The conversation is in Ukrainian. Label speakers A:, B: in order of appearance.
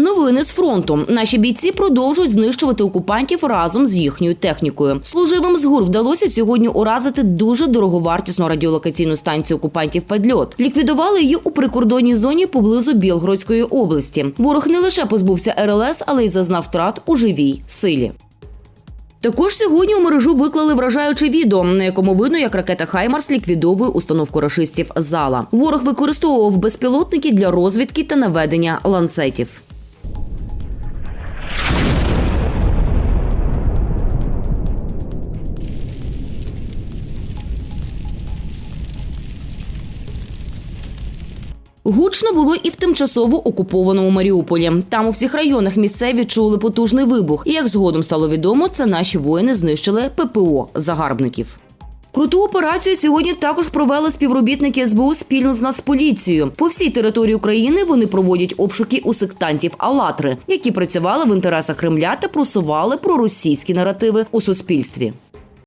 A: Новини з фронту. Наші бійці продовжують знищувати окупантів разом з їхньою технікою. Служивим з ГУР вдалося сьогодні уразити дуже дороговартісну радіолокаційну станцію окупантів Падльот. Ліквідували її у прикордонній зоні поблизу Білгородської області. Ворог не лише позбувся РЛС, але й зазнав втрат у живій силі. Також сьогодні у мережу виклали вражаюче відео, на якому видно, як ракета Хаймарс ліквідовує установку рашистів зала. Ворог використовував безпілотники для розвідки та наведення ланцетів. Гучно було і в тимчасово окупованому Маріуполі. Там у всіх районах місцеві чули потужний вибух. І як згодом стало відомо, це наші воїни знищили ППО загарбників. Круту операцію сьогодні також провели співробітники СБУ спільно з Нацполіцією. По всій території України вони проводять обшуки у сектантів Алатри, які працювали в інтересах Кремля та просували проросійські наративи у суспільстві.